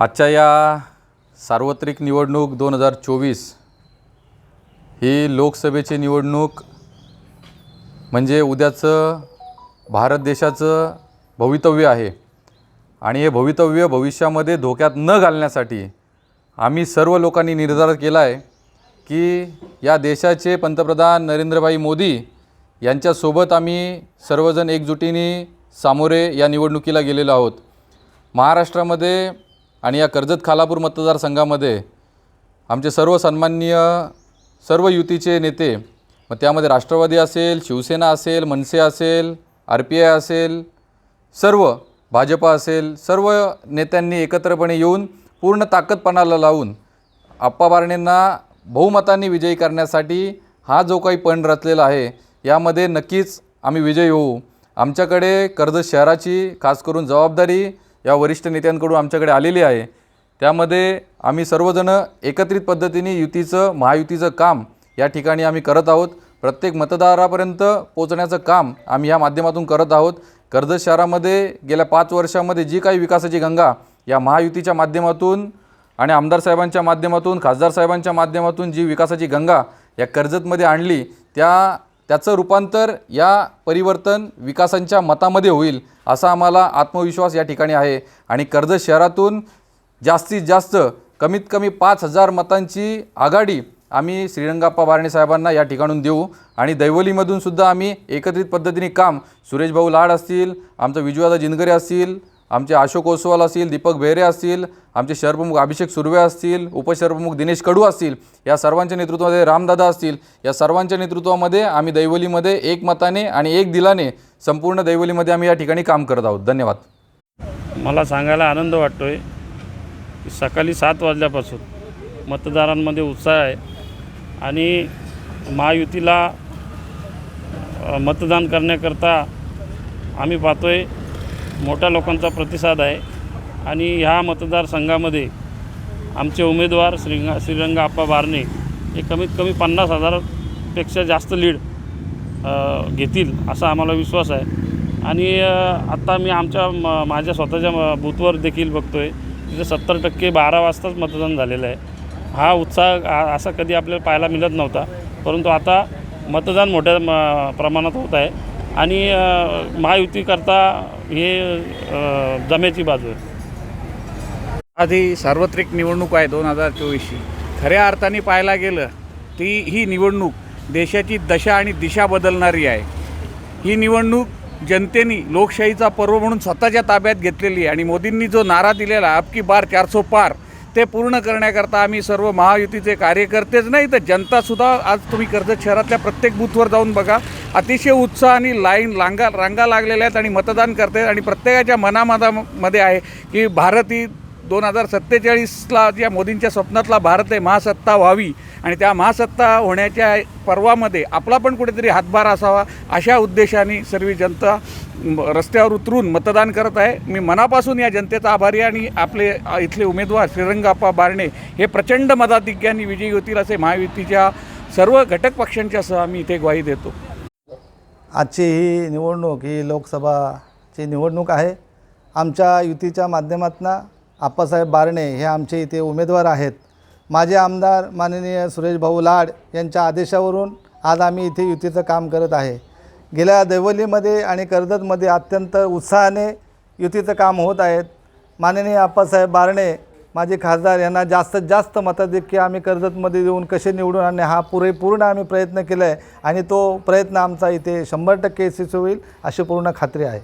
आजच्या या सार्वत्रिक निवडणूक दोन हजार चोवीस ही लोकसभेची निवडणूक म्हणजे उद्याचं भारत देशाचं भवितव्य आहे. आणि हे भवितव्य भविष्यामध्ये धोक्यात न घालण्यासाठी आम्ही सर्व लोकांनी निर्धार केला आहे की या देशाचे पंतप्रधान नरेंद्रभाई मोदी यांच्यासोबत आम्ही सर्वजण एकजुटीने सामोरे या निवडणुकीला गेलेलो आहोत. महाराष्ट्रामध्ये आणि या कर्जत खालापूर मतदारसंघामध्ये आमचे सर्व सन्माननीय सर्व युतीचे नेते मग त्यामध्ये राष्ट्रवादी असेल शिवसेना असेल मनसे असेल आर पी आय असेल सर्व भाजपा असेल सर्व नेत्यांनी एकत्रपणे येऊन पूर्ण ताकदपणाला लावून आप्पा बारणेंना बहुमतांनी विजयी करण्यासाठी हा जो काही पण रचलेला आहे यामध्ये नक्कीच आम्ही विजयी होऊ. आमच्याकडे कर्जत शहराची खास करून जबाबदारी या वरिष्ठ नेत्यांकडून आमच्याकडे आलेली आहे. त्यामध्ये आम्ही सर्वजणं एकत्रित पद्धतीने युतीचं महायुतीचं काम या ठिकाणी आम्ही करत आहोत. प्रत्येक मतदारापर्यंत पोचण्याचं काम आम्ही या माध्यमातून करत आहोत. कर्जत शहरामध्ये गेल्या पाच वर्षामध्ये जी काही विकासाची गंगा या महायुतीच्या माध्यमातून आणि आमदार साहेबांच्या माध्यमातून खासदार साहेबांच्या माध्यमातून जी विकासाची गंगा या कर्जतमध्ये आणली त्या त्याचं रूपांतर या परिवर्तन विकासांच्या मतामध्ये होईल असा आम्हाला आत्मविश्वास या ठिकाणी आहे. आणि कर्जत शहरातून जास्तीत जास्त कमीत कमी पाच हजार मतांची आघाडी आम्ही श्रीरंगाप्पा बारणे साहेबांना या ठिकाणून देऊ. आणि दैवलीमधून सुद्धा आम्ही एकत्रित पद्धतीने काम सुरेश भाऊ लाड असतील आमचं विजयदादा जिनगरे असतील आमचे अशोक ओसवाल असतील दीपक बेहरे असतील आमचे शहरप्रमुख अभिषेक सुर्वे असतील उपशहरप्रमुख दिनेश कडू असतील या सर्वांच्या नेतृत्वामध्ये रामदादा असतील या सर्वांच्या नेतृत्वामध्ये आम्ही दैवलीमध्ये एक मताने आणि एक दिलाने संपूर्ण दैवलीमध्ये आम्ही या ठिकाणी काम करत आहोत. धन्यवाद. मला सांगायला आनंद वाटतो आहे की सकाळी सात वाजल्यापासून मतदारांमध्ये उत्साह आहे आणि महायुतीला मतदान करण्याकरता आम्ही पाहतो आहे मोठ्या लोकांचा प्रतिसाद आहे. आणि ह्या मतदारसंघामध्ये आमचे उमेदवार श्रींगा श्रीरंगा आप्पा बारणे हे कमीत कमी पन्नास हजारापेक्षा जास्त लीड घेतील असा आम्हाला विश्वास आहे. आणि आत्ता मी आमच्या म माझ्या स्वतःच्या म बूथवर देखील बघतो आहे तिथे सत्तर टक्के बारा वाजताच मतदान झालेलं आहे. हा उत्साह असा कधी आपल्याला पाहायला मिळत नव्हता. परंतु आता मतदान मोठ्या म प्रमाणात होत आहे. आणि अ, महायुतीकरता हे जमेची बाजू आहे. आधी सार्वत्रिक निवडणूक आहे दोन हजार चोवीसची. खऱ्या अर्थाने पाहायला गेलं ती ही निवडणूक देशाची दशा आणि दिशा बदलणारी आहे. ही निवडणूक जनतेने लोकशाहीचा पर्व म्हणून स्वतःच्या ताब्यात घेतलेली आहे आणि मोदींनी जो नारा दिलेला अबकी बार चारसो पार ते पूर्ण करण्याकरता आम्ही सर्व महायुतीचे कार्यकर्तेच नाही तर जनतासुद्धा आज तुम्ही कर्जत शहरातल्या प्रत्येक बूथवर जाऊन बघा. अतिशय उत्साह आणि लाईन लांगा रांगा लागलेल्या आहेत आणि मतदान करते आणि प्रत्येकाच्या मनामधामध्ये आहे की भारत ही दोन हजार सत्तेचाळीसला ज्या मोदींच्या स्वप्नातला भारत आहे महासत्ता व्हावी आणि त्या महासत्ता होण्याच्या पर्वामध्ये आपला पण कुठेतरी हातभार असावा अशा उद्देशाने सर्व जनता रस्त्यावर उतरून मतदान करत आहे. मी मनापासून या जनतेचा आभारी आणि आपले इथले उमेदवार श्रीरंगाप्पा बारणे हे प्रचंड मताधिक्याने विजयी होतील असे महायुतीच्या सर्व घटक पक्षांच्या सह आम्ही इथे ग्वाही देतो. आजची ही निवडणूक ही लोकसभाची निवडणूक आहे. आमच्या युतीच्या माध्यमातून आप्पासाहेब बारणे हे आमचे इथे उमेदवार आहेत. माझे आमदार माननीय सुरेश भाऊ लाड यांच्या आदेशावरून आज आम्ही इथे युतीचं काम करत आहे. गेल्या दैवलीमध्ये आणि कर्जतमध्ये अत्यंत उत्साहाने युतीचं काम होत आहेत माननीय आप्पासाहेब बारणे माझे खासदार यांना जास्तीत जास्त मताधिक्य आम्ही कर्जतमध्ये देऊन कसे निवडून आणणे हा पुरे पूर्ण आम्ही प्रयत्न केला आहे आणि तो प्रयत्न आमचा इथे शंभर टक्के यशस्वी होईल अशी पूर्ण खात्री आहे.